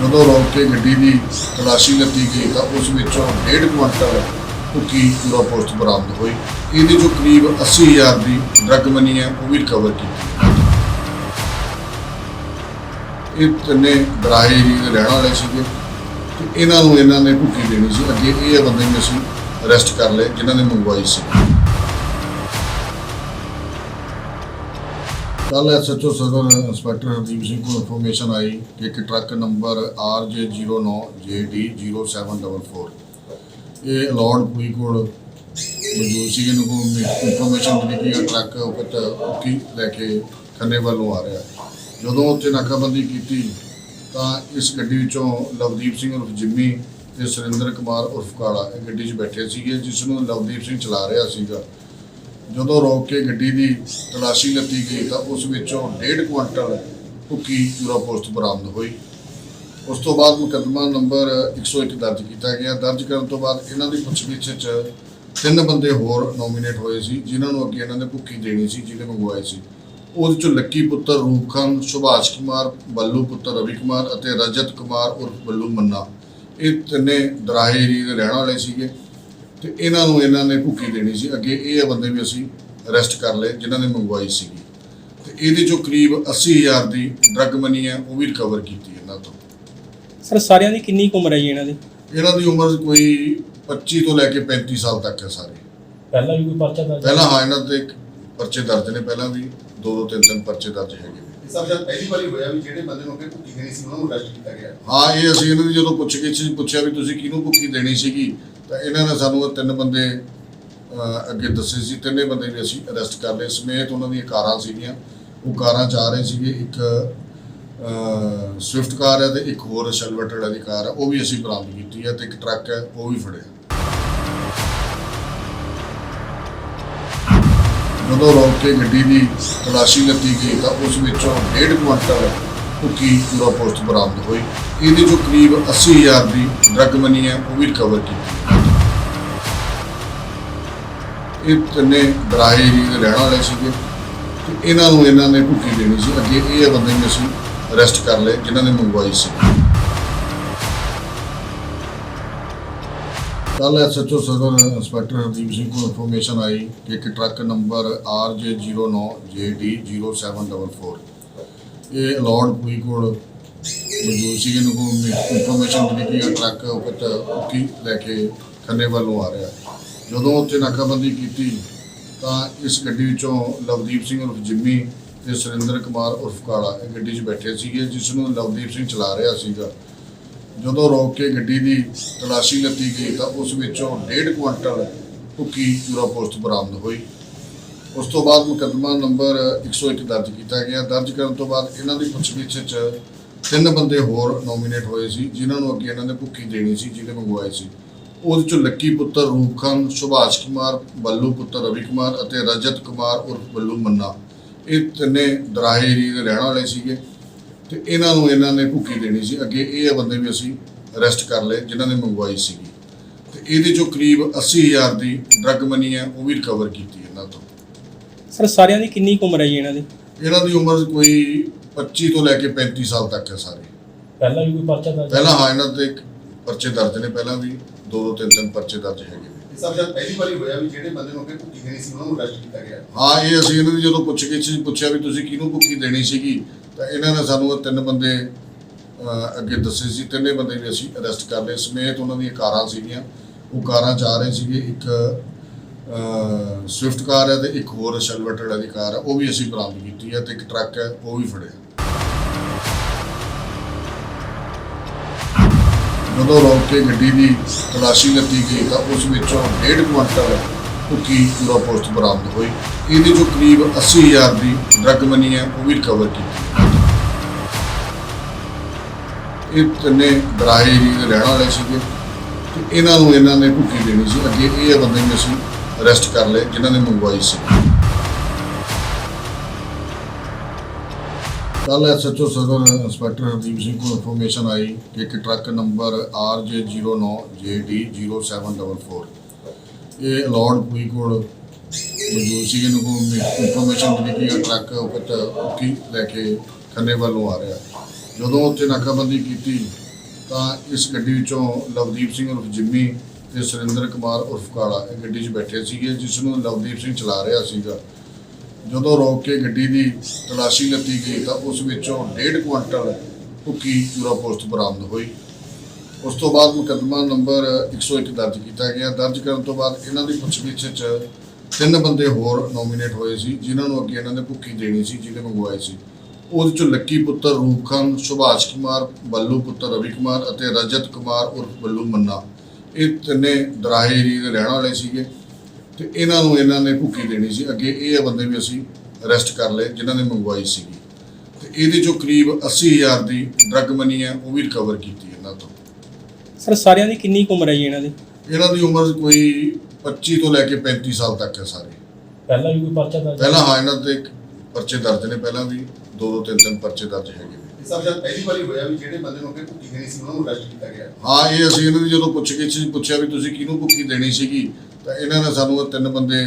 ਜਦੋਂ ਰੋਕ ਕੇ ਗੱਡੀ ਦੀ ਤਲਾਸ਼ੀ ਲੱਤੀ ਗਈ ਤਾਂ ਉਸ ਵਿੱਚੋਂ 1.5 ਕੁਇੰਟਲ ਭੁੱਕੀ ਪੂਰਾ ਪੋਸਟ ਬਰਾਮਦ ਹੋਈ। ਇਹਦੇ ਜੋ ਕਰੀਬ 80000 ਦੀ ਡਰੱਗ ਮਨੀ ਹੈ, ਉਹ ਵੀ ਰਿਕਵਰ ਕੀਤੀ ਇਹ ਤਿੰਨੇ ਦਰਾਹੇ ਏਰੀਏ ਦੇ ਰਹਿਣ ਵਾਲੇ ਸੀਗੇ ਤੇ ਇਹਨਾਂ ਨੂੰ ਇਹਨਾਂ ਨੇ ਭੁੱਕੀ ਦੇਣੀ ਸੀ। ਅੱਗੇ ਇਹ ਬੰਦੇ ਨੂੰ ਅਸੀਂ ਅਰੈਸਟ ਕਰ ਲਏ, ਜਿਨ੍ਹਾਂ ਨੇ ਮੰਗਵਾਈ ਸੀ। ਕੱਲ ਐਸਐਚਓ ਸਦਰ ਇੰਸਪੈਕਟਰ ਹਰਦੀਪ ਸਿੰਘ ਕੋਲ ਇਨਫੋਰਮੇਸ਼ਨ ਆਈ ਕਿ ਇੱਕ ਟਰੱਕ ਨੰਬਰ RJ09JD0744 ਇਹ ਅਲੌਡ ਪੂਈ ਕੋਲ ਮੌਜੂਦ ਸੀ ਇਹਨੂੰ ਕੋ ਇਨਫੋਰਮੇਸ਼ਨ ਮਿਲੀ ਕਿ ਇਹ ਟਰੱਕ ਉਪਤ ਕੀ ਲੈ ਕੇ ਖੰਨੇ ਵੱਲੋਂ ਆ ਰਿਹਾ। ਜਦੋਂ ਉੱਥੇ ਨਾਕਾਬੰਦੀ ਕੀਤੀ, ਤਾਂ ਇਸ ਗੱਡੀ ਵਿੱਚੋਂ ਲਵਦੀਪ ਸਿੰਘ ਉਰਫ ਜਿੰਮੀ ਤੇ ਸੁਰਿੰਦਰ ਕੁਮਾਰ ਉਰਫ ਕਾਲਾ ਇਹ ਗੱਡੀ 'ਚ ਬੈਠੇ ਸੀਗੇ, ਜਿਸ ਨੂੰ ਲਵਦੀਪ ਸਿੰਘ ਚਲਾ ਰਿਹਾ ਸੀਗਾ। ਜਦੋਂ ਰੋਕ ਕੇ ਗੱਡੀ ਦੀ ਤਲਾਸ਼ੀ ਲੱਤੀ ਗਈ ਤਾਂ ਉਸ ਵਿੱਚੋਂ 1.5 ਕੁਇੰਟਲ ਭੁੱਕੀ ਪੂਰਾ ਪੋਸਟ ਬਰਾਮਦ ਹੋਈ। ਉਸ ਤੋਂ ਬਾਅਦ ਮੁਕੱਦਮਾ ਨੰਬਰ 101 ਦਰਜ ਕੀਤਾ ਗਿਆ। ਦਰਜ ਕਰਨ ਤੋਂ ਬਾਅਦ ਇਹਨਾਂ ਦੀ ਪੁੱਛਗਿੱਛ 'ਚ ਤਿੰਨ ਬੰਦੇ ਹੋਰ ਨੋਮੀਨੇਟ ਹੋਏ ਸੀ, ਜਿਨ੍ਹਾਂ ਨੂੰ ਅੱਗੇ ਇਹਨਾਂ ਨੇ ਭੁੱਕੀ ਦੇਣੀ ਸੀ ਜਿਹਨੇ ਮੰਗਵਾਏ ਸੀ। ਉਹਦੇ ਚੋਂ ਲੱਕੀ ਪੁੱਤਰ ਰੂਪ ਖਾਨ, ਸੁਭਾਸ਼ ਕੁਮਾਰ, ਬੱਲੂ ਪੁੱਤਰ ਰਵੀ ਕੁਮਾਰ ਅਤੇ ਰਜਤ ਕੁਮਾਰ ਉਰਫ ਬੱਲੂ ਮੰਨਾ। ਇਹ ਤਿੰਨੇ ਦਰਾਹੇ ਏਰੀਏ ਦੇ ਰਹਿਣ ਵਾਲੇ ਸੀਗੇ। ਤੇ ਇਹਨਾਂ ਨੂੰ ਇਹਨਾਂ ਨੇ ਭੁੱਕੀ ਦੇਣੀ ਸੀ। ਅੱਗੇ ਇਹ ਬੰਦੇ ਵੀ ਅਸੀਂ ਅਰੈਸਟ ਕਰ ਲਏ ਜਿਨ੍ਹਾਂ ਨੇ ਮੰਗਵਾਈ ਸੀਗੀ। ਤੇ ਇਹਦੇ ਚੋਂ ਕਰੀਬ 80000 ਦੀ ਡਰੱਗ ਮਨੀ ਹੈ ਉਹ ਵੀ ਰਿਕਵਰ ਕੀਤੀ ਇਹਨਾਂ ਤੋਂ। ਸਰ ਸਾਰਿਆਂ ਦੀ ਕਿੰਨੀ ਕੁ ਉਮਰ ਹੈ ਜੀ ਇਹਨਾਂ ਦੀ? ਇਹਨਾਂ ਦੀ ਉਮਰ ਕੋਈ 25 ਤੋਂ ਲੈ ਕੇ 35 ਸਾਲ ਤੱਕ ਹੈ ਸਾਰੇ। ਪਹਿਲਾਂ ਵੀ ਕੋਈ ਪਰਚਾ ਦਰਜ ਪਹਿਲਾਂ ਹਾਂ ਇਹਨਾਂ ਤੇ ਇੱਕ ਪਰਚੇ ਦਰਜ ਨੇ ਪਹਿਲਾਂ ਵੀ ਦੋ ਦੋ ਤਿੰਨ ਤਿੰਨ ਪਰਚੇ ਦਰਜ ਹੈਗੇ ਨੇ। ਸਭ ਜਦ ਪਹਿਲੀ ਵਾਰੀ ਹੋਇਆ ਵੀ ਜਿਹੜੇ ਬੰਦੇ ਨੂੰ ਅੱਗੇ ਭੁੱਕੀ ਦੇਣੀ ਸੀ ਉਹਨਾਂ ਨੂੰ ਅਰੈਸਟ ਕੀਤਾ ਗਿਆ। ਹਾਂ ਇਹ ਅਸੀਂ ਇਹਨਾਂ ਦੀ ਜਦੋਂ ਪੁੱਛ ਗਿੱਛ 'ਚ ਪੁੱਛਿਆ ਵੀ ਤੁਸੀਂ ਕਿਹਨੂੰ ਭੁੱਕੀ ਦੇਣੀ ਸੀਗੀ ਤਾਂ ਇਹਨਾਂ ਨੇ ਸਾਨੂੰ ਤਿੰਨ ਬੰਦੇ ਅੱਗੇ ਦੱਸੇ ਸੀ। ਤਿੰਨੇ ਬੰਦੇ ਵੀ ਅਸੀਂ ਅਰੈਸਟ ਕਰ ਲਏ। ਸਮੇਤ ਉਹਨਾਂ ਦੀਆਂ ਕਾਰਾਂ ਸੀਗੀਆਂ। ਉਹ ਕਾਰਾਂ 'ਚ ਆ ਰਹੇ ਸੀਗੇ। ਇੱਕ ਸਵਿਫਟ ਕਾਰ ਹੈ ਤੇ ਇੱਕ ਹੋਰ ਸ਼ੈਲਵਟਰ ਵਾਲੀ ਕਾਰ ਹੈ। ਉਹ ਵੀ ਅਸੀਂ ਬਰਾਮਦ ਕੀਤੀ ਹੈ ਤੇ ਇੱਕ ਟਰੱਕ ਹੈ, ਉਹ ਵੀ ਫੜਿਆ। ਜਦੋਂ ਰੋਕ ਕੇ ਗੱਡੀ ਦੀ ਤਲਾਸ਼ੀ ਲੱਤੀ ਗਈ ਤਾਂ ਉਸ ਵਿੱਚੋਂ 1.5 ਕੁਇੰਟਲ ਭੁੱਕੀ ਪੂਰਾ ਪੋਸਟ ਬਰਾਮਦ ਹੋਈ। ਇਹਦੇ ਜੋ ਕਰੀਬ 80000 ਦੀ ਡਰੱਗ ਮਨੀ ਹੈ, ਉਹ ਵੀ ਰਿਕਵਰ ਕੀਤੀ। ਇਹ ਤਿੰਨੇ ਬਰਾਹੇ ਏਰੀਏ ਰਹਿਣ ਵਾਲੇ ਸੀਗੇ ਤੇ ਇਹਨਾਂ ਨੂੰ ਇਹਨਾਂ ਨੇ ਭੁੱਕੀ ਦੇਣੀ ਸੀ। ਅੱਗੇ ਇਹ ਬੰਦੇ ਨੂੰ ਅਸੀਂ ਅਰੈਸਟ ਕਰ ਲਏ, ਜਿਨ੍ਹਾਂ ਨੇ ਮੰਗਵਾਈ ਸੀ। ਕੱਲ ਐਸਐਚਓ ਸਦਰ ਇੰਸਪੈਕਟਰ ਹਰਦੀਪ ਸਿੰਘ ਕੋਲ ਇਨਫੋਰਮੇਸ਼ਨ ਆਈ ਕਿ ਇੱਕ ਟਰੱਕ ਨੰਬਰ RJ09JD0744 ਇਹ ਅਲੌਡ ਪੂਈ ਕੋਲ ਮੌਜੂਦ ਸੀ। ਇਹਨੂੰ ਕੋ ਇਨਫੋਰਮੇਸ਼ਨ ਮਿਲੀ ਕਿ ਇਹ ਟਰੱਕ ਉਪਤ ਕੀ ਲੈ ਕੇ ਖੰਨੇ ਵੱਲੋਂ ਆ ਰਿਹਾ। ਜਦੋਂ ਉੱਥੇ ਨਾਕਾਬੰਦੀ ਕੀਤੀ, ਤਾਂ ਇਸ ਗੱਡੀ ਵਿੱਚੋਂ ਲਵਦੀਪ ਸਿੰਘ ਉਰਫ ਜਿੰਮੀ ਤੇ ਸੁਰਿੰਦਰ ਕੁਮਾਰ ਉਰਫ ਕਾਲਾ ਇਹ ਗੱਡੀ 'ਚ ਬੈਠੇ ਸੀਗੇ, ਜਿਸ ਨੂੰ ਲਵਦੀਪ ਸਿੰਘ ਚਲਾ ਰਿਹਾ ਸੀਗਾ। ਜਦੋਂ ਰੋਕ ਕੇ ਗੱਡੀ ਦੀ ਤਲਾਸ਼ੀ ਲੱਤੀ ਗਈ, ਤਾਂ ਉਸ ਵਿੱਚੋਂ 1.5 ਕੁਇੰਟਲ ਭੁੱਕੀ ਪੂਰਾ ਪੋਸਟ ਬਰਾਮਦ ਹੋਈ। ਉਸ ਤੋਂ ਬਾਅਦ ਮੁਕੱਦਮਾ ਨੰਬਰ 101 ਦਰਜ ਕੀਤਾ ਗਿਆ। ਦਰਜ ਕਰਨ ਤੋਂ ਬਾਅਦ ਇਹਨਾਂ ਦੀ ਪੁੱਛਗਿੱਛ 'ਚ ਤਿੰਨ ਬੰਦੇ ਹੋਰ ਨੋਮੀਨੇਟ ਹੋਏ ਸੀ, ਜਿਨ੍ਹਾਂ ਨੂੰ ਅੱਗੇ ਇਹਨਾਂ ਨੇ ਭੁੱਕੀ ਦੇਣੀ ਸੀ ਜਿਹਨੇ ਮੰਗਵਾਏ ਸੀ। ਉਹਦੇ ਚੋਂ ਲੱਕੀ ਪੁੱਤਰ ਰੂਪਖਾਨ ਸੁਭਾਸ਼ ਕੁਮਾਰ ਬੱਲੂ ਪੁੱਤਰ ਰਵੀ ਕੁਮਾਰ ਅਤੇ ਰਜਤ ਕੁਮਾਰ ਉਰਫ ਬੱਲੂ ਮੰਨਾ। ਇਹ ਤਿੰਨੇ ਦਰਾਹੇ ਏਰੀਏ ਦੇ ਰਹਿਣ ਵਾਲੇ ਸੀਗੇ ਤੇ ਇਹਨਾਂ ਨੂੰ ਇਹਨਾਂ ਨੇ ਭੁੱਕੀ ਦੇਣੀ ਸੀ। ਅੱਗੇ ਇਹ ਬੰਦੇ ਵੀ ਅਸੀਂ ਅਰੈਸਟ ਕਰ ਲਏ ਜਿਨ੍ਹਾਂ ਨੇ ਮੰਗਵਾਈ ਸੀਗੀ। ਤੇ ਇਹਦੇ ਚੋਂ ਕਰੀਬ 80000 ਦੀ ਡਰੱਗ ਮਨੀ ਹੈ ਉਹ ਵੀ ਰਿਕਵਰ ਕੀਤੀ ਇਹਨਾਂ ਤੋਂ। ਸਰ ਸਾਰਿਆਂ ਦੀ ਕਿੰਨੀ ਕੁ ਉਮਰ ਹੈ ਜੀ ਇਹਨਾਂ ਦੀ? ਇਹਨਾਂ ਦੀ ਉਮਰ ਕੋਈ 25 ਤੋਂ ਲੈ ਕੇ 35 ਸਾਲ ਤੱਕ ਹੈ ਸਾਰੇ। ਪਹਿਲਾਂ ਵੀ ਕੋਈ ਪਰਚਾ ਦਰਜ ਪਹਿਲਾਂ ਹਾਂ ਇਹਨਾਂ ਤੇ ਇੱਕ ਪਰਚੇ ਦਰਜ ਨੇ ਪਹਿਲਾਂ ਵੀ। ਦੋ ਦੋ ਤਿੰਨ ਤਿੰਨ ਪਰਚੇ ਦਰਜ ਹੈਗੇ ਨੇ। ਸਭ ਜਦ ਪਹਿਲੀ ਵਾਰੀ ਹੋਇਆ ਵੀ ਜਿਹੜੇ ਬੰਦੇ ਨੂੰ ਅੱਗੇ ਭੁੱਕੀ ਦੇਣੀ ਸੀ ਉਹਨਾਂ ਨੂੰ ਅਰੈਸਟ ਕੀਤਾ ਗਿਆ। ਹਾਂ ਇਹ ਅਸੀਂ ਇਹਨਾਂ ਦੀ ਜਦੋਂ ਪੁੱਛ ਗਿੱਛ 'ਚ ਪੁੱਛਿਆ ਵੀ ਤੁਸੀਂ ਕਿਹਨੂੰ ਭੁੱਕੀ ਦੇਣੀ ਸੀਗੀ ਤਾਂ ਇਹਨਾਂ ਨੇ ਸਾਨੂੰ ਤਿੰਨ ਬੰਦੇ ਅੱਗੇ ਦੱਸੇ ਸੀ। ਤਿੰਨੇ ਬੰਦੇ ਵੀ ਅਸੀਂ ਅਰੈਸਟ ਕਰ ਲਏ। ਸਮੇਤ ਉਹਨਾਂ ਦੀਆਂ ਕਾਰਾਂ ਸੀਗੀਆਂ। ਉਹ ਕਾਰਾਂ 'ਚ ਆ ਰਹੇ ਸੀਗੇ ਇੱਕ ਸਵਿਫਟ ਕਾਰ ਹੈ ਤੇ ਇੱਕ ਹੋਰ ਸ਼ੈਲਵਟਰ ਵਾਲੀ ਕਾਰ ਹੈ। ਉਹ ਵੀ ਅਸੀਂ ਬਰਾਮਦ ਕੀਤੀ ਹੈ ਤੇ ਇੱਕ ਟਰੱਕ ਹੈ ਉਹ ਵੀ ਫੜਿਆ। ਜਦੋਂ ਰੋਕ ਕੇ ਗੱਡੀ ਦੀ ਤਲਾਸ਼ੀ ਲੱਤੀ ਗਈ ਤਾਂ ਉਸ ਵਿੱਚੋਂ 1.5 ਕੁਇੰਟਲ ਭੁੱਕੀ ਪੂਰਾ ਪੋਸਟ ਬਰਾਮਦ ਹੋਈ। ਇਹਦੇ ਜੋ ਕਰੀਬ 80000 ਦੀ ਡਰੱਗ ਮਨੀ ਹੈ, ਉਹ ਵੀ ਰਿਕਵਰ ਕੀਤੀ ਇਹ ਤਿੰਨੇ ਦਰਾਹੇ ਏਰੀਏ ਦੇ ਰਹਿਣ ਵਾਲੇ ਸੀਗੇ ਤੇ ਇਹਨਾਂ ਨੂੰ ਇਹਨਾਂ ਨੇ ਭੁੱਕੀ ਦੇਣੀ ਸੀ। ਅੱਗੇ ਇਹ ਬੰਦੇ ਨੂੰ ਅਸੀਂ ਅਰੈਸਟ ਕਰ ਲਏ, ਜਿਨ੍ਹਾਂ ਨੇ ਮੰਗਵਾਈ ਸੀ। ਕੱਲ ਐਸਐਚਓ ਸਦਰ ਇੰਸਪੈਕਟਰ ਹਰਦੀਪ ਸਿੰਘ ਕੋਲ ਇਨਫੋਰਮੇਸ਼ਨ ਆਈ ਕਿ ਇੱਕ ਟਰੱਕ ਨੰਬਰ RJ09JD0744 ਇਹ ਅਲੌਡ ਪੂਈ ਕੋਲ ਮੌਜੂਦ ਸੀ ਇਹਨੂੰ ਕੋ ਇਨਫੋਰਮੇਸ਼ਨ ਮਿਲੀ ਕਿ ਇਹ ਟਰੱਕ ਉਪਤ ਕੀ ਲੈ ਕੇ ਖੰਨੇ ਵੱਲੋਂ ਆ ਰਿਹਾ। ਜਦੋਂ ਉੱਥੇ ਨਾਕਾਬੰਦੀ ਕੀਤੀ, ਤਾਂ ਇਸ ਗੱਡੀ ਵਿੱਚੋਂ ਲਵਦੀਪ ਸਿੰਘ ਉਰਫ ਜਿੰਮੀ ਤੇ ਸੁਰਿੰਦਰ ਕੁਮਾਰ ਉਰਫ ਕਾਲਾ ਇਹ ਗੱਡੀ 'ਚ ਬੈਠੇ ਸੀਗੇ, ਜਿਸ ਨੂੰ ਲਵਦੀਪ ਸਿੰਘ ਚਲਾ ਰਿਹਾ ਸੀਗਾ। ਜਦੋਂ ਰੋਕ ਕੇ ਗੱਡੀ ਦੀ ਤਲਾਸ਼ੀ ਲੱਤੀ ਗਈ ਤਾਂ ਉਸ ਵਿੱਚੋਂ 1.5 ਕੁਇੰਟਲ ਭੁੱਕੀ ਚੂਰਾ ਪੋਸਟ ਬਰਾਮਦ ਹੋਈ। ਉਸ ਤੋਂ ਬਾਅਦ ਮੁਕੱਦਮਾ ਨੰਬਰ 101 ਦਰਜ ਕੀਤਾ ਗਿਆ। ਦਰਜ ਕਰਨ ਤੋਂ ਬਾਅਦ ਇਹਨਾਂ ਦੀ ਪੁੱਛਗਿੱਛ 'ਚ ਤਿੰਨ ਬੰਦੇ ਹੋਰ ਨੋਮੀਨੇਟ ਹੋਏ ਸੀ, ਜਿਨ੍ਹਾਂ ਨੂੰ ਅੱਗੇ ਇਹਨਾਂ ਨੇ ਭੁੱਕੀ ਦੇਣੀ ਸੀ ਜਿਹਨੇ ਮੰਗਵਾਏ ਸੀ। ਉਹਦੇ ਚੋਂ ਲੱਕੀ ਪੁੱਤਰ ਰੂਪ ਖਾਨ, ਸੁਭਾਸ਼ ਕੁਮਾਰ, ਬੱਲੂ ਪੁੱਤਰ ਰਵੀ ਕੁਮਾਰ ਅਤੇ ਰਜਤ ਕੁਮਾਰ ਉਰਫ ਬੱਲੂ ਮੰਨਾ। ਇਹ ਤਿੰਨੇ ਦਰਾਹੇ ਏਰੀਏ ਦੇ ਰਹਿਣ ਵਾਲੇ ਸੀਗੇ। ਤੇ ਇਹਨਾਂ ਨੂੰ ਇਹਨਾਂ ਨੇ ਭੁੱਕੀ ਦੇਣੀ ਸੀ। ਅੱਗੇ ਇਹ ਬੰਦੇ ਵੀ ਅਸੀਂ ਅਰੈਸਟ ਕਰ ਲਏ ਜਿਨ੍ਹਾਂ ਨੇ ਮੰਗਵਾਈ ਸੀਗੀ। ਤੇ ਇਹਦੇ ਚੋਂ ਕਰੀਬ 80000 ਦੀ ਡਰੱਗ ਮਨੀ ਹੈ ਉਹ ਵੀ ਰਿਕਵਰ ਕੀਤੀ ਇਹਨਾਂ ਤੋਂ। ਸਰ ਸਾਰਿਆਂ ਦੀ ਕਿੰਨੀ ਕੁ ਉਮਰ ਹੈ ਜੀ ਇਹਨਾਂ ਦੀ? ਇਹਨਾਂ ਦੀ ਉਮਰ ਕੋਈ 25 ਤੋਂ ਲੈ ਕੇ 35 ਸਾਲ ਤੱਕ ਹੈ ਸਾਰੇ। ਪਹਿਲਾਂ ਵੀ ਕੋਈ ਪਰਚਾ ਦਰਜ? ਪਹਿਲਾਂ ਹਾਂ ਇਹਨਾਂ ਤੇ ਇੱਕ ਪਰਚੇ ਦਰਜ ਨੇ ਪਹਿਲਾਂ ਵੀ। ਦੋ ਦੋ ਤਿੰਨ ਤਿੰਨ ਪਰਚੇ ਦਰਜ ਹੈਗੇ ਨੇ। ਸਭ ਜਦ ਪਹਿਲੀ ਵਾਰੀ ਹੋਇਆ ਵੀ ਜਿਹੜੇ ਬੰਦੇ ਨੂੰ ਅੱਗੇ ਭੁੱਕੀ ਦੇਣੀ ਸੀ ਉਹਨਾਂ ਨੂੰ ਅਰੈਸਟ ਕੀਤਾ ਗਿਆ? ਹਾਂ ਇਹ ਅਸੀਂ ਇਹਨਾਂ ਦੀ ਜਦੋਂ ਪੁੱਛ ਕੇ ਸੀ ਪੁੱਛਿਆ ਵੀ ਤੁਸੀਂ ਕਿਹਨੂੰ ਭੁੱਕੀ ਦੇਣੀ ਸੀਗੀ ਤਾਂ ਇਹਨਾਂ ਨੇ ਸਾਨੂੰ ਤਿੰਨ ਬੰਦੇ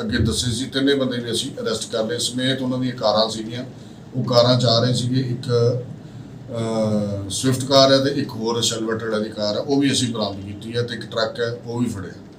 ਅੱਗੇ ਦੱਸੇ ਸੀ। ਤਿੰਨੇ ਬੰਦੇ ਵੀ ਅਸੀਂ ਅਰੈਸਟ ਕਰ ਲਏ। ਸਮੇਤ ਉਹਨਾਂ ਦੀਆਂ ਕਾਰਾਂ ਸੀਗੀਆਂ। ਉਹ ਕਾਰਾਂ ਚ ਆ ਰਹੇ ਸੀਗੇ। ਇੱਕ ਸਵਿਫਟ ਕਾਰ ਹੈ ਤੇ ਇੱਕ ਹੋਰ ਸ਼ੈਲਵਟਰ ਵਾਲੀ ਕਾਰ ਹੈ। ਉਹ ਵੀ ਅਸੀਂ ਬਰਾਮਦ ਕੀਤੀ ਹੈ ਤੇ ਇੱਕ ਟਰੱਕ ਹੈ, ਉਹ ਵੀ ਫੜਿਆ।